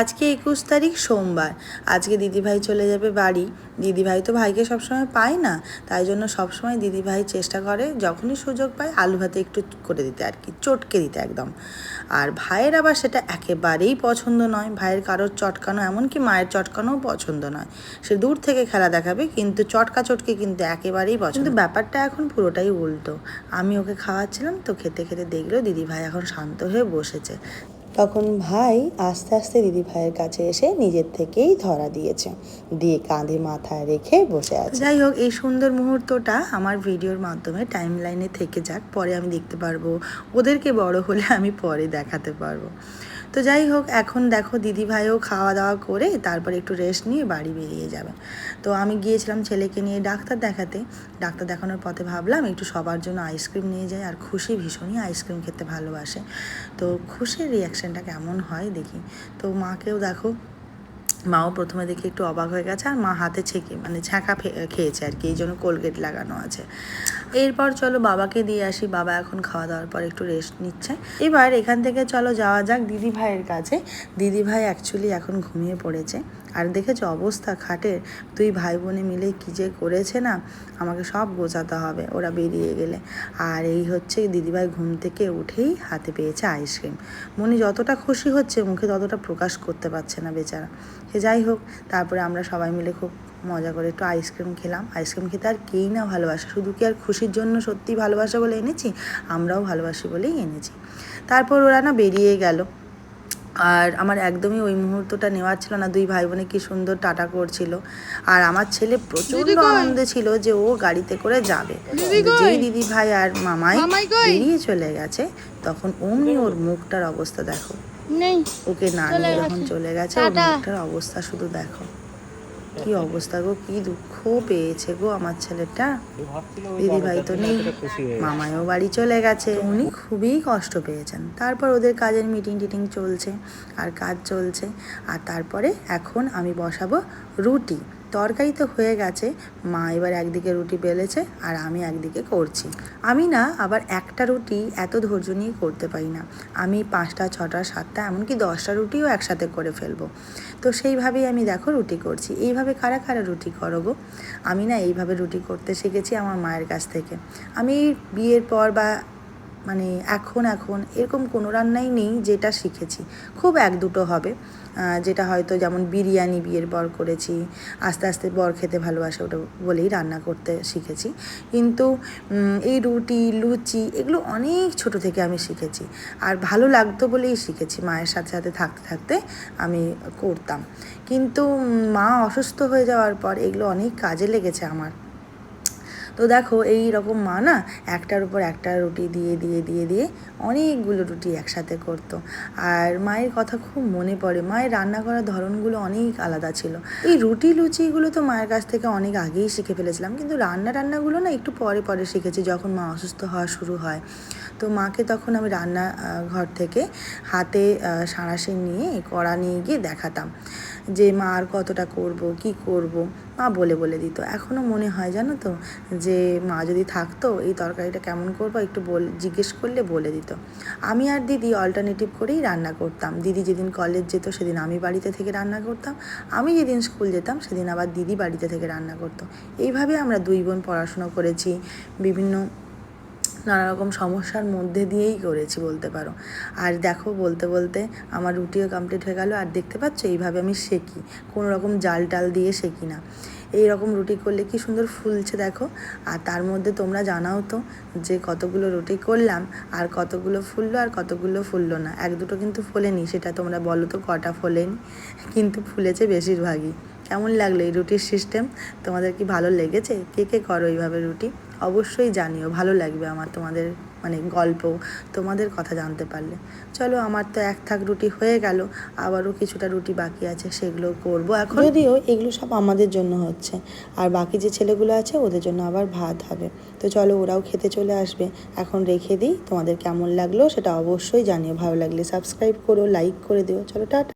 আজকে একুশ তারিখ সোমবার। আজকে দিদিভাই চলে যাবে বাড়ি। দিদিভাই তো ভাইকে সবসময় পায় না তাই জন্য সবসময় দিদিভাই চেষ্টা করে যখনই সুযোগ পায় আলু ভাতে একটু করে দিতে আর কি চটকে দিতে একদম। আর ভাইয়ের আবার সেটা একেবারেই পছন্দ নয়। ভাইয়ের কারোর চটকানো এমনকি মায়ের চটকানোও পছন্দ নয়। সে দূর থেকে খেলা দেখাবে কিন্তু চটকা চটকে কিন্তু একেবারেই পছন্দ কিন্তু ব্যাপারটা এখন পুরোটাই উল্টো। আমি ওকে খাওয়াচ্ছিলাম তো খেতে খেতে দেখল দিদিভাই এখন শান্ত হয়ে বসেছে। তখন ভাই আস্তে আস্তে দিদি ভাইয়ের কাছে এসে নিজের থেকেই ধরা দিয়েছে। দিয়ে কাঁধে মাথায় রেখে বসে আছে। যাই হোক, এই সুন্দর মুহূর্তটা আমার ভিডিওর মাধ্যমে টাইম লাইনে থেকে যাক, পরে আমি দেখতে পারব। ওদেরকে বড় হলে আমি পরে দেখাতে পারব। তো যাই হোক, এখন দেখো দিদি ভাইও খাওয়া দাওয়া করে তারপরে একটু রেস্ট নিয়ে বাড়ি বেরিয়ে যাবে। তো আমি গিয়েছিলাম ছেলেকে নিয়ে ডাক্তার দেখাতে। ডাক্তার দেখানোর পথে ভাবলাম একটু সবার জন্য আইসক্রিম নিয়ে যাই আর খুশি ভীষণই আইসক্রিম খেতে ভালোবাসে। তো খুশির রিয়াকশানটা কেমন হয় দেখি। তো মাকেও দেখো, মাও প্রথমে দেখে একটু অবাক হয়ে গেছে আর মা হাতে ছেঁকে মানে ছ্যাঁকা খেয়েছে আর কি, এই জন্য কোলগেট লাগানো আছে। এরপর চলো বাবাকে দিয়ে আসি। বাবা এখন খাওয়া দাওয়ার পর একটু রেস্ট নিচ্ছে। এবার এখান থেকে চলো যাওয়া যাক দিদি ভাইয়ের কাছে। দিদি ভাই অ্যাকচুয়ালি এখন ঘুমিয়ে পড়েছে। আর দেখেছ অবস্থা খাটের। দুই ভাই বোনে মিলে কী যে করেছে না? আমাকে সব গোছাতে হবে, ওরা বেরিয়ে গেলে। আর এই হচ্ছে দিদিভাই ঘুম থেকে উঠেই হাতে পেয়েছে আইসক্রিম মনে যতটা খুশি হচ্ছে, মুখে ততটা প্রকাশ করতে পারছে না বেচারা। সে যাই হোক, তারপরে আমরা সবাই মিলে খুব মজা করে একটু আইসক্রিম খেলাম। আইসক্রিম খেতে আর কেই না ভালোবাসে। শুধু কি আর খুশির জন্য সত্যি ভালোবাসা বলে এনেছি? আমরাও ভালোবাসি বলেই এনেছি। তারপর ওরা না বেরিয়ে গেল। আর আমার একদমই ওই মুহূর্তটা নেওয়ার ছিল না। দুই ভাই বোনে কি সুন্দর টাটা করছিল। আর আমার ছেলে প্রচণ্ড আনন্দে ছিল যে ও গাড়িতে করে যাবে। যেই দিদি ভাই আর মামাই বেরিয়ে চলে গেছে তখন অমনি ওর মুখটার অবস্থা দেখো। ওকে না নিয়ে যখন চলে গেছে ওর মুখটার অবস্থা শুধু দেখো। কি অবস্থা গো? কি দুঃখ পেয়েছে গো আমার ছেলেটা? দিদি ভাই তো নেই। মামায়ও বাড়ি চলে গেছে। উনি? খুবই কষ্ট পেয়েছেন। তারপর ওদের কাজের মিটিং টিটিং চলছে আর কাজ চলছে। আর তারপরে এখন আমি বসাবো রুটি। তরকারি তো হয়ে গেছে। মা এবার একদিকে রুটি বেলেছে আর আমি একদিকে করছি। আমি না আবার একটা রুটি এত ধৈর্য নিয়ে করতে পারি না। আমি পাঁচটা, ছটা, সাতটা, এমনকি দশটা রুটিও একসাথে করে ফেলব। তো সেইভাবেই আমি দেখো রুটি করছি। এইভাবে কারা কারা রুটি করো গো? আমি না এইভাবে রুটি করতে শিখেছি আমার মায়ের কাছ থেকে। আমি বিয়ের পর বা মানে এখন এখন এরকম কোনো রান্নাই নেই যেটা শিখেছি। খুব এক দুটো হবে। যেটা হয়তো যেমন বিরিয়ানি বিয়ের বর করেছি, আস্তে আস্তে বর খেতে ভালোবাসে ওটা বলেই রান্না করতে শিখেছি। কিন্তু এই রুটি, লুচি এগুলো অনেক ছোট থেকে আমি শিখেছি। আর ভালো লাগতো বলেই শিখেছি, মায়ের সাথে সাথে থাকতে থাকতে আমি করতাম। কিন্তু মা অসুস্থ হয়ে যাওয়ার পর এগুলো অনেক কাজে লেগেছে আমার। তো দেখো এই রকম মা না একটার উপর একটা রুটি দিয়ে দিয়ে দিয়ে দিয়ে অনেকগুলো রুটি একসাথে করতো। আর মায়ের কথা খুব মনে পড়ে। মায়ের রান্না করার ধরনগুলো অনেক আলাদা ছিল। এই রুটি লুচিগুলো তো মায়ের কাছ থেকে অনেক আগেই শিখে ফেলেছিলাম। কিন্তু রান্না রান্নাগুলো না একটু পরে পরে শিখেছি যখন মা অসুস্থ হওয়া শুরু হয়। তো মাকে তখন আমি রান্না ঘর থেকে হাতে সাঁড়াশি নিয়ে কড়া নিয়ে গিয়ে দেখাতাম যে মা আর কতটা করব, কি করব। মা বলে বলে দিত। এখনও মনে হয় জানো তো যে মা যদি থাকতো এই তরকারিটা কেমন করব একটু বল, জিজ্ঞেস করলে বলে দিত। আমি আর দিদি অল্টারনেটিভ করেই রান্না করতাম। দিদি যেদিন কলেজ যেত সেদিন আমি বাড়িতে থেকে রান্না করতাম। আমি যেদিন স্কুল যেতাম সেদিন আবার দিদি বাড়িতে থেকে রান্না করতো। এইভাবে আমরা দুই বোন পড়াশুনো করেছি। বিভিন্ন নানা রকম সমস্যার মধ্যে দিয়েই করেছি বলতে পারো। আর দেখো বলতে বলতে আমার রুটিও কমপ্লিট হয়ে গেল। আর দেখতে পাচ্ছ এইভাবে আমি সেকি, কোনো রকম জাল টাল দিয়ে সেকি না। এই রকম রুটি করলে কি সুন্দর ফুলছে দেখো। আর তার মধ্যে তোমরা জানাও তো যে কতগুলো রুটি করলাম, আর কতগুলো ফুললো, আর কতগুলো ফুললো না। এক দুটো কিন্তু ফোলেনি, সেটা তোমরা বলো তো কটা ফোলেনি। কিন্তু ফুলেছে বেশিরভাগই। কেমন লাগল এই রুটির সিস্টেম তোমাদের কি ভালো লেগেছে? কে কে করো এইভাবে রুটি? অবশ্যই জানিও, ভালো লাগবে আমার তোমাদের মানে গল্প, তোমাদের কথা জানতে পারলে। চলো আমার তো এক থাক রুটি হয়ে গেল, আবারও কিছুটা রুটি বাকি আছে, সেগুলো করব এখন। যদিও এগুলো সব আমাদের জন্য হচ্ছে, আর বাকি যে ছেলেগুলো আছে ওদের জন্য আবার ভাত হবে। তো চলো ওরাও খেতে চলে আসবে, এখন রেখে দিই তোমাদের কেমন লাগল সেটা অবশ্যই জানিও, ভালো লাগলে সাবস্ক্রাইব করো লাইক করে দিও। চলো, টাটা।